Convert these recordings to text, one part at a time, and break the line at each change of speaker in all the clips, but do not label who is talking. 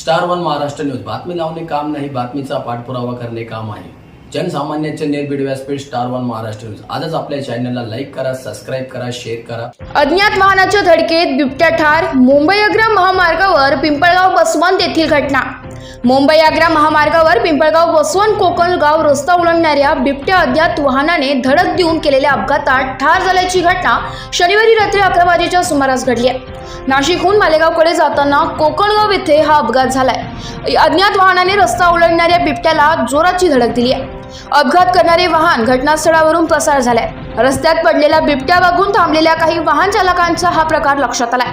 Star one Maharashtra news. बातमी लावणे काम नाही बातमीचा पाठपुरावा करणे काम आहे. जनसामान्यांचे निर्भीड व्यासपीठ स्टार वन महाराष्ट्र न्यूज. आजच आपल्या चॅनलला लाईक करा सबस्क्राईब करा शेअर करा.
अज्ञात वाहनाच्या धडकेत बिबट्या ठार. मुंबई अग्रम महामार्गावर पिंपळगाव बसवंत येथील घटना. मुंबई आग्रा महामार्गावर पिंपळगाव वसवन कोकणगाव रस्ता ओलांडणाऱ्या बिबट्या अज्ञात वाहनाने धडक देऊन केलेल्या अपघातात ठार झाल्याची घटना शनिवारी रात्री अकरा वाजेच्या सुमारास घडली आहे. नाशिकहून मालेगावकडे जाताना कोकणगाव येथे हा अपघात झालाय. अज्ञात वाहनाने रस्ता ओलांडणाऱ्या बिबट्याला जोराची धडक दिली आहे. अपघात करणारे वाहन घटनास्थळावरून पसार झालाय. रस्त्यात पडलेल्या बिबट्या बघून थांबलेल्या काही वाहन चालकांचा हा प्रकार लक्षात आलाय.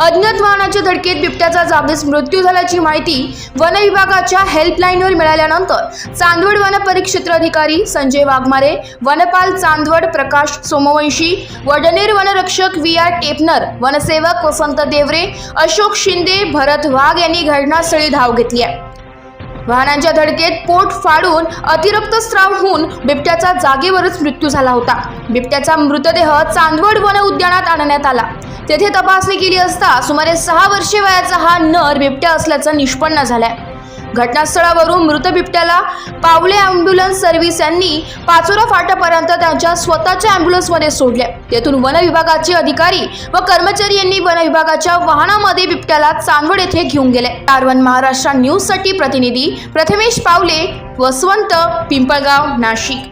अज्ञात वाहनाच्या धडकेत बिबट्याचा जागीच मृत्यू झाल्याची माहिती वन विभागाच्या हेल्पलाईनवर मिळाल्यानंतर चांदवड वन परिक्षेत्र अधिकारी संजय वाघमारे वनपाल चांदवड प्रकाश सोमवंशी वडनेर वनरक्षक व्ही आर टेपनर वनसेवक वसंत देवरे अशोक शिंदे भरत वाघ यांनी घटनास्थळी धाव घेतली आहे. वाहनांच्या धडकेत पोट फाडून अतिरक्त स्राव होऊन बिबट्याचा जागेवरच मृत्यू झाला होता. बिबट्याचा मृतदेह चांदवड वन उद्यानात आणण्यात आला. तेथे तपासणी केली असता सुमारे सहा वर्षे वयाचा हा नर बिबट्या असल्याचं निष्पन्न झालाय. घटनास्थळावरून मृत बिबट्याला पावले अँब्युलन्स सर्व्हिस यांनी पाचोरा फाटापर्यंत त्यांच्या स्वतःच्या अँब्युलन्समध्ये सोडले. तेथून वन विभागाचे अधिकारी व कर्मचारी यांनी वन विभागाच्या वाहनामध्ये बिबट्याला चांदवड येथे घेऊन गेले. कारवन महाराष्ट्र न्यूजसाठी प्रतिनिधी प्रथमेश पावले वसवंत पिंपळगाव नाशिक.